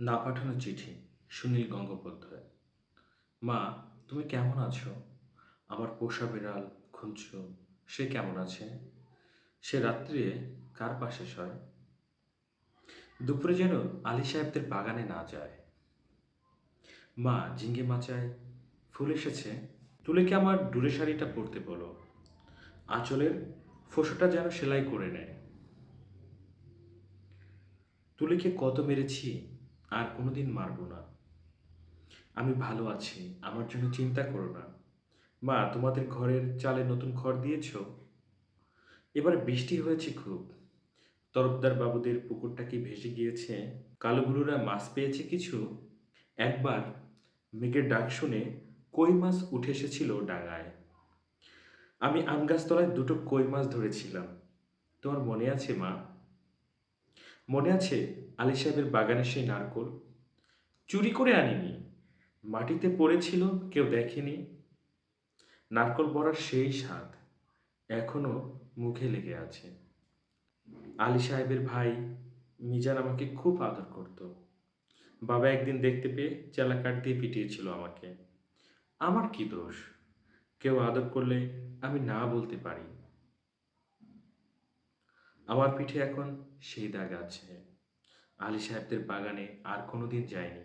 না পাঠানো চিঠি সুনীল গঙ্গোপাধ্যায়। মা, তুমি কেমন আছো? আমার পোষা বিড়াল খুঁজছো সে কেমন আছে? সে রাত্রে কার পাশে শয়? দুপুরে যেন আলী সাহেবদের বাগানে না যায়। মা, ঝিঙ্গে মাচায় ফুল এসেছে। তুলে তুলেকে আমার ডুরে শাড়িটা পরতে বলো? আঁচলের ফোসটা যেন সেলাই করে নেয়। তুলিকে কত মেরেছি? আর কোনোদিন মারব না। আমি ভালো আছি, আমার জন্য চিন্তা করো না। মা, তোমাদের ঘরের চালে নতুন খড় দিয়েছ? এবার বৃষ্টি হয়েছে খুব। তরফদার বাবুদের পুকুরটা কি ভেসে গিয়েছে? কালোগুলোরা মাছ পেয়েছে কিছু? একবার মেঘের ডাক শুনে কই মাছ উঠে এসেছিল ডাঙায়। আমি আম গাছতলায় দুটো কই মাছ ধরেছিলাম। তোমার মনে আছে মা? মনে আছে? আলী সাহেবের বাগানে সেই নারকোল। চুরি করে আনিনি। মাটিতে পড়েছিল, কেউ দেখেনি। নারকোল বড়ার সেই স্বাদ এখনও মুখে লেগে আছে। আলী সাহেবের ভাই মিজান আমাকে খুব আদর করত। বাবা একদিন দেখতে পেয়ে চেলা কাঠ দিয়ে পিটিয়েছিল আমাকে। আমার কি দোষ? কেউ আদর করলে আমি না বলতে পারি। আমার পিঠে এখন সেই দাগ আছে। আলী সাহেবদের বাগানে আর কোনোদিন যাইনি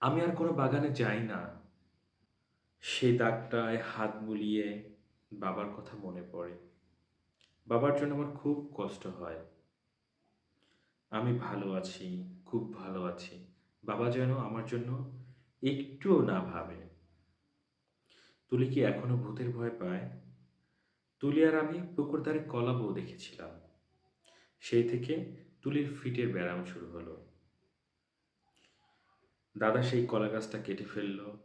আমি আর কোনো বাগানে যাই না। সেই দাগটায় হাত বুলিয়ে বাবার কথা মনে পড়ে। বাবার জন্য আমার খুব কষ্ট হয়। আমি ভালো আছি, খুব ভালো আছি। বাবা যেন আমার জন্য একটুও না ভাবে। তুলি কি এখনও ভূতের ভয় পায়? তুলি আর আমি পুকুর ধারে কলা বউ দেখেছিলাম। সেই থেকে তুলির ফিটের ব্যায়াম শুরু হলো। দাদা সেই কলা গাছটা কেটে ফেলল।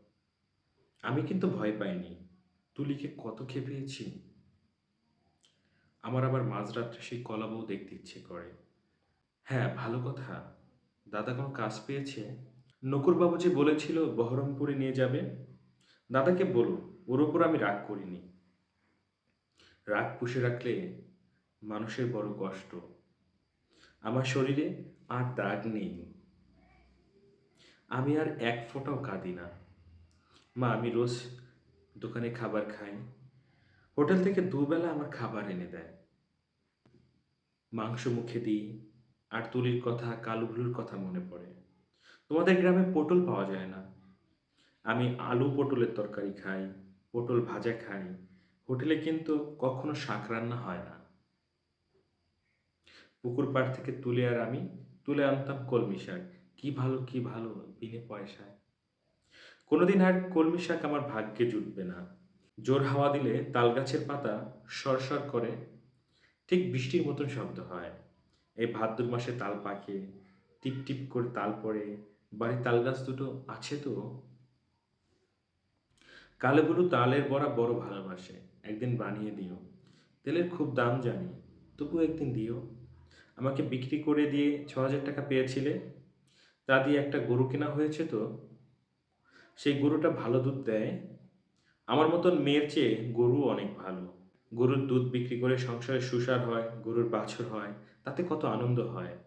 আমি কিন্তু ভয় পাইনি। তুলিকে কত খেপিয়েছি। আমার আবার মাঝরাত্রে সেই কলা বউ দেখতে ইচ্ছে করে। হ্যাঁ ভালো কথা। দাদা কোনো কাজ পেয়েছে? নকুরবাবু যে বলেছিল বহরমপুরে নিয়ে যাবে, দাদাকে বলো ওর ওপর আমি রাগ করিনি। রাগ পুষে রাখলে মানুষের বড় কষ্ট। আমার শরীরে আর দাগ নেই। আমি আর এক ফোঁটাও কাঁদি না। মা, আমি রোজ দোকানে খাবার খাই। হোটেল থেকে দুবেলা আমার খাবার এনে দেয়। মাংস মুখে দিই আর তুলির কথা কালুগুলোর কথা মনে পড়ে। তোমাদের গ্রামে পটল পাওয়া যায় না। আমি আলু পটলের তরকারি খাই, পটল ভাজা খাই। হোটেলে কিন্তু কখনো শাক রান্না হয় না। পুকুর পাড় থেকে তুলে আর আমি, তুলে আনতাম কলমি শাক। কি ভালো কি ভালো, বিনে পয়সায়। কোনোদিন আর কলমি শাক আমার ভাগ্যে জুটবে না। জোর হাওয়া দিলে তাল গাছের পাতা সরসর করে, ঠিক বৃষ্টির মতন শব্দ হয়। এই ভাদ্র মাসে তাল পাকে, টিপ টিপ করে তাল পড়ে। বাড়ির তাল গাছ দুটো আছে তো? কালেবুলু তালের বড়া বড় ভালোবাসে। একদিন বানিয়ে দিও। তেলের খুব দাম জানি তবু একদিন দিও। আমাকে বিক্রি করে দিয়ে ছ হাজার টাকা পেয়েছিলে, তা দিয়ে একটা গরু কেনা হয়েছে তো? সেই গরুটা ভালো দুধ দেয়। আমার মতন মেয়ের চেয়ে গরু অনেক ভালো। গরুর দুধ বিক্রি করে সংসারে সুসার হয়, গরুর বাছর হয়, তাতে কত আনন্দ হয়।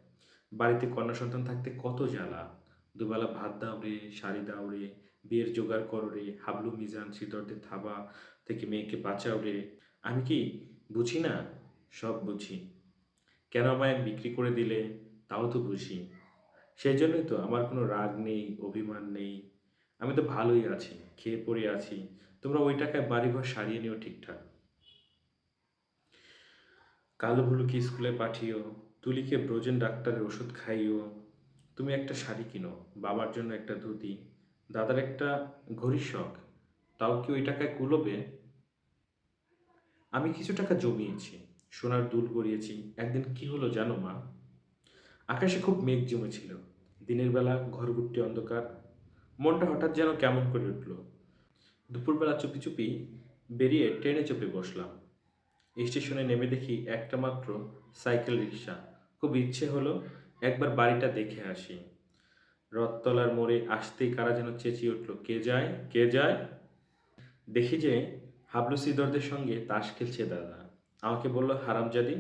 বাড়িতে কন্যা সন্তান থাকতে কত জ্বালা। দুবেলা ভাত দাও রে, শাড়ি দাও রে, বিয়ের জোগাড় করো রে, হাবলু, মিজান শীতর্দের থাবা থেকে মেয়েকে বাঁচাও রে। আমি কি বুঝি না? সব বুঝি। কেন আমায় বিক্রি করে দিলে? তাও তো বুঝি। সেই জন্যই তো আমার কোনো রাগ নেই, অভিমান নেই। আমি তো ভালোই আছি, খেয়ে পড়ে আছি। তোমরা ওই টাকায় বাড়িঘর সারিয়ে নিও ঠিকঠাক। কালো ভুলুকে স্কুলে পাঠিও, তুলিকে ব্রোজেন ডাক্তারের ওষুধ খাইও। তুমি একটা শাড়ি কিনো, বাবার জন্য একটা ধুতি। দাদার একটা ঘড়ির শখ। তাও কি ওই টাকায় কুলোবে? আমি কিছু টাকা জমিয়েছি। সোনার দুল গড়িয়েছি। একদিন কি হলো জানো মা? আকাশে খুব মেঘ জমেছিল। দিনের বেলা ঘরগুট্টি অন্ধকার। মনটা হঠাৎ যেন কেমন করে উঠল। দুপুরবেলা চুপি চুপি বেরিয়ে ট্রেনে চেপে বসলাম। স্টেশনে নেমে দেখি একটা মাত্র সাইকেল রিক্সা খুব ইচ্ছে হলো একবার বাড়িটা দেখে আসি। রথতলার মোড়ে আসতেই কারা যেন চেঁচিয়ে উঠল, কে যায়? কে যায়? দেখি যে হাবলু সিদরদের সঙ্গে তাস খেলছে দাদা। আমাকে বলল, হারামজাদি,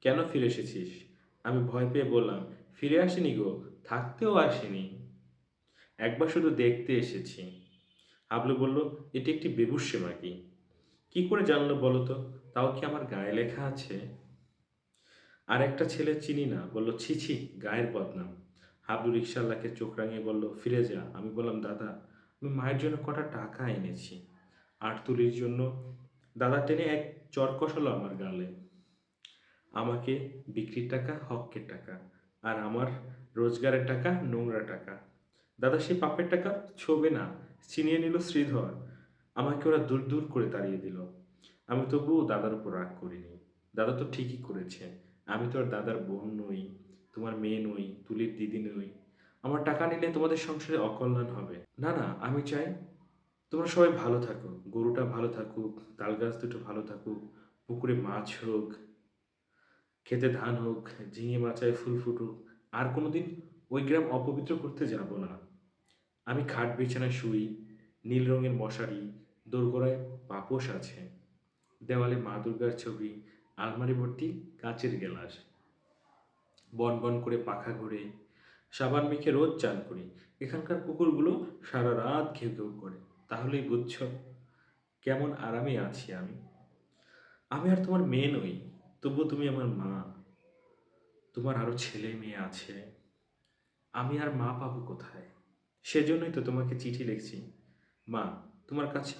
কেন ফিরে এসেছিস? আমি ভয় পেয়ে বললাম, ফিরে আসিনি গো, থাকতেও আসেনি। একবার শুধু দেখতে এসেছি। হাবলু বলল, এটি একটি বেবুসে মাগি কি? করে জানলো বলো তো? তাও কি আমার গায়ে লেখা আছে? আর একটা ছেলে চিনি না। বলল, ছি ছি, গায়ের বদনাম। হাবলু রিক্সাওয়ালাকে চোখ রাঙিয়ে বলল, ফিরে যা। আমি বললাম, দাদা, আমি মায়ের জন্য কটা টাকা এনেছি। আটতুলির জন্য দাদা টেনে এক চর কষালো আমার গালে। আমাকে বিক্রির টাকা, হকের টাকা, আর আমার রোজগারের টাকা, নোংরা টাকা। দাদা সেই পাপের টাকা ছোবে না, ছিনিয়ে নিল শ্রীধর। আমাকে ওরা দূর দূর করে তাড়িয়ে দিল। আমি তবুও দাদার উপর রাগ করিনি। দাদা তো ঠিকই করেছে আমি তো আর দাদার বোন নই, তোমার মেয়ে নই, তুলির দিদি নই। আমার টাকা নিলে তোমাদের সংসারে অকল্যাণ হবে। না না, আমি চাই তোমরা সবাই ভালো থাকো। গরুটা ভালো থাকুক, তাল গাছ দুটো ভালো থাকুক, পুকুরে মাছ হোক, খেতে ধান হোক, ঝিঙে মাচায় ফুল ফুটুক, আর কোনোদিন ওই গ্রাম অপবিত্র করতে যাব না। আমি খাট বিছানায় শুই, নীল রঙের মশারি, দোরগোড়ায় পাপোশ আছে। দেওয়ালে মা দুর্গার ছবি, আলমারি ভর্তি কাঁচের গেলাস। বন বন করে পাখা ঘুরে, সাবান মেখে রোজ চান করি। এখানকার কুকুরগুলো সারা রাত ঘেউ ঘেউ করে। তাহলেই বুঝছ কেমন আরামে আছি আমি। আমি আর তোমার মেয়ে নই, তবুও তুমি আমার মা। তোমার আরও ছেলে মেয়ে আছে, আমি আর মা পাবো কোথায়? সেজন্যই তো তোমাকে চিঠি লিখছি। মা, তোমার কাছে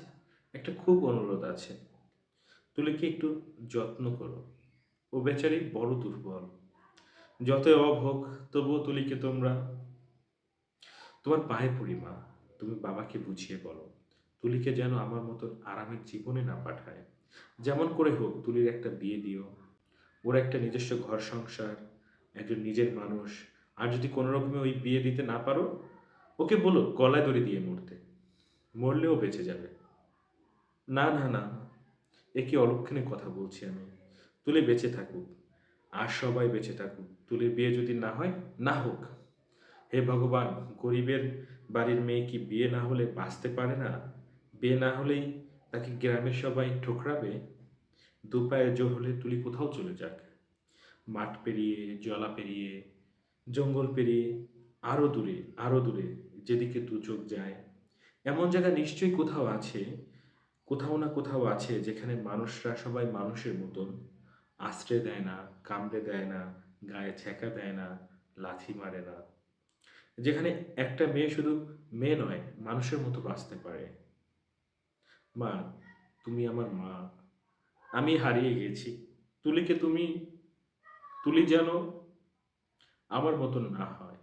একটা খুব অনুরোধ আছে। তুলিকে একটু যত্ন করো। ও বেচারি বড় দুর্বল। যতই অভাব হোক, তবুও তুলিকে তোমরা তোমার পায়ে পড়ি মা। তুমি বাবাকে বুঝিয়ে বলো। তুলিকে যেন আমার মতন আরামের জীবনে না পাঠায়। যেমন করে হোক, তুলির একটা বিয়ে দিও। ওর একটা নিজস্ব ঘর সংসার, একজন নিজের মানুষ। আর যদি কোনো রকমে ওই বিয়ে দিতে না পারো, ওকে বলো, গলায় দড়ি দিয়ে মরতে। মরলেও বেঁচে যাবে। না না না এ কি অলক্ষণে কথা বলছি আমি। তুলি বেঁচে থাকুক। আর সবাই বেঁচে থাকুক। তুলির বিয়ে যদি না হয়, না হোক। হে ভগবান, গরিবের বাড়ির মেয়ে কি বিয়ে না হলে বাঁচতে পারে না? বিয়ে না হলেই তাকে গ্রামের সবাই ঠোকরাবে? দুপায়ে জোর হলে তুলি কোথাও চলে যাক। মাঠ পেরিয়ে, জলা পেরিয়ে, জঙ্গল পেরিয়ে আরও দূরে আরও দূরে, যেদিকে দু চোখ যায়। এমন জায়গা নিশ্চয়ই কোথাও আছে, কোথাও না কোথাও আছে যেখানে মানুষরা সবাই মানুষের মতন। আশ্রয় দেয় না, কামড়ে দেয় না, গায়ে ছ্যাঁকা দেয় না, লাথি মারে না। যেখানে একটা মেয়ে শুধু মেয়ে নয়, মানুষের মতো বাঁচতে পারে। মা, তুমি আমার মা। আমি হারিয়ে গেছি। তুলিকে তুমি, তুলি যেন আমার মতন না হয়।